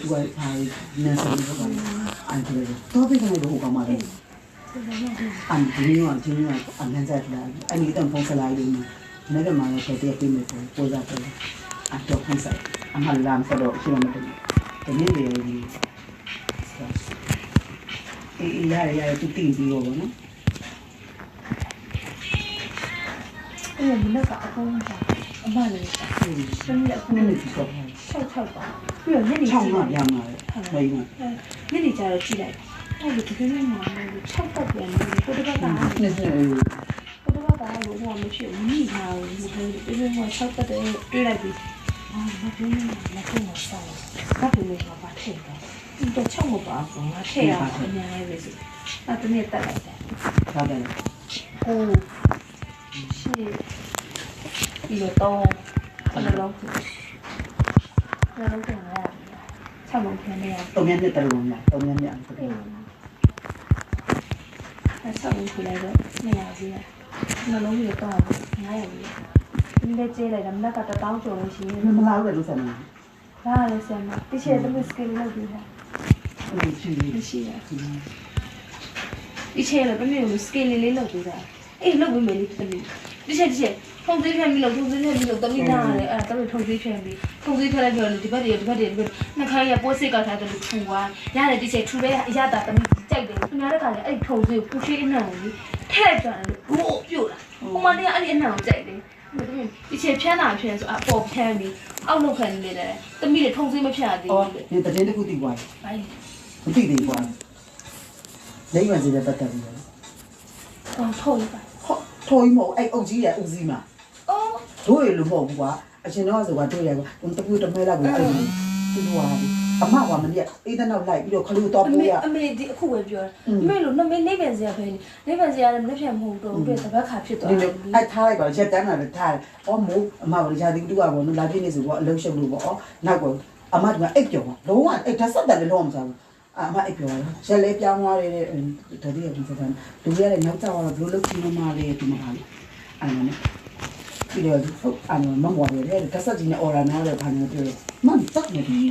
သူကဟာနန်းဆောင်တော့အန်တီတော့ဘယ်ကနေတော့ဟိုကောင်မလဲအန်ဒီညောဒီညောအနန်းစားလာအန်ဒီတန်ဖုန်းစလိုက်လို့နေကမှလည်းတည်းပြင်းနေပေါ်ပေါ်ကြတယ်အတော့ဖုန်းဆိုင်အမလာမ်စတော့ရှိမှမတယ်ဒီနေ့လေအေးရရရတူတီပြီးတော့ဗောနော်အဲ့ဒီမနက်ကအကုန်လုံးပါ အမလည်းတဟုတ်ပြီမီးအခုနည်းနနေည်းကြည့်တော့6 6ပါပြီးတော့ညနေချောင်းကပြန်လာတယ်မိမညနေကျတော့ကြည့်လိုက်အဲ့ဒီဒီကနေ့မှလည်း6ပတ်ပြန်နေကိုတပတ်ကနည်းနည်းကိုတပတ်ကလို့ဟိုမဖြစ်ဘူးမိထားဘူးဒီလိုပြင်းပြင်း6ပတ်တဲ့တွေးလိုက်ပြီးအာမပြင်းမပြင်းမဆောက်ဘာဖြစ်လဲဆိုပါထည့်တယ်ဒီတော့6မပါဘူးငါထည့်ရအောင်အများကြီးပဲစီအဲ့တနေ့တက်လိုက်တယ်ဒါပဲကိုရှိဒီ လိုတော့ဘယ်လိုလုပ်လဲဘယ်လိုလုပ်လဲ6လုံးပြန်နေရတုံမြနဲ့တလုံးလားတုံမြနဲ့အဲ့ဒါအဲ့ဆောက်လို့ခလိုက်တော့နေရစီရနှလုံးကြီးတော့900ပြီဒီလက်ကျဲလိုက်တာမနက်ကတပေါင်းကျော်လို့ရှိရင်မလာဘူးလို့ဆက်နေဒါလည်းဆမ်မတချို့သမီးစကယ်လုပ်ပြီးတာဟုတ်ရှိပြီမရှိတာဒီချဲလည်းဘယ်မျိုးစကယ်လေးလေးလုပ်ပြီးတာအေးလုပ်ပြီးမယ်လေသ မီးဒီချဲဒီချဲထုံသေးဖြန်ပြီးလို့ထုံသေးဖြန်ပြီးလို့သမီးသားရတယ်အဲ့ဒါသမီးထုံသေးဖြန်ပြီးထုံသေးဖြန်လိုက်ပြောလို့ဒီဘက်တွေဒီဘက်တွေဒီဘက်နှစ်ခါရပိုးစစ်ကောက်ထားတယ်လို့ထူသွားရတယ်ဒီချဲထူပဲအရတာသမီးကြိုက်တယ်သူများတဲ့ခါကျအဲ့ထုံသေးကိုပူရှိအနံကိုထည့်ကြတယ်လို့ဘိုးပြုတ်လာဟိုမနေ့အဲ့ဒီအနံကိုကြိုက်တယ်ဒီချဲဖြန်းတာဖြန်းဆိုအပေါ်ဖြန်းပြီးအောက်လောက်ခံနေတယ်သမီးတွေထုံသေးမဖြတ်သေးအော်ဘူးဒီတရင်တစ်ခုတည်သွားတယ်ဘာလဲမသိသေးဘူးကွာလိမ့်ဝင်စီတဲ့ပတ်သက်ပြီးတော့အော်ထုတ်လိုက်ပါ ဟောထိုးကြီးမဟုတ်အဲ့အုပ်ကြီးရဲ့အုပ်ကြီးမှာအော်တို့ရလို့မဟုတ်ဘူးကွာအရှင်တော့ဆိုကွာတို့ရကွာတပူတမဲလောက်ကိုအဲ့ဒီသူ့သွားတယ်အမကမနေ့အေးတဲ့နောက်လိုက်ပြီးတော့ခလူတော့အပိုးမေရအမေဒီအခုပဲပြောတယ်အမေလို့နမေနေပန်စရာပဲနေပန်စရာလည်းမဖြစ်မဟုတ်တော့ဘူးတပတ်ခါဖြစ်သွားဒီတလိုယ်အဲ့ထားလိုက်ပါချက်တန်းလာတယ်ထားတယ်အော်မိုးအမကလည်းဂျာတိတူကဘောနော်လာပြင်းနေဆိုကွာအလုံးရှုပ်လို့ပေါ့အော်နောက်ကအမကအိတ်ပြောပါလုံးဝအိတ်ဓာတ်ဆက်တယ်လည်းလုံးဝမစားဘူး အမအိတ်ပြောတယ်ရက်လေးပြောင်းသွားတယ်တတိယဒီစကန်လူရတဲ့နောက်ကျတော့ဘလို့လုတ်ချင်မှလည်းဒီမှာအဲ့နော်ပြီးတော့ဟုတ်အမမမော်ရတယ်ဓာတ်ဆက်ကြီးနဲ့အော်ရာနားလည်းခါနေပြောမှန်တက်နေတယ်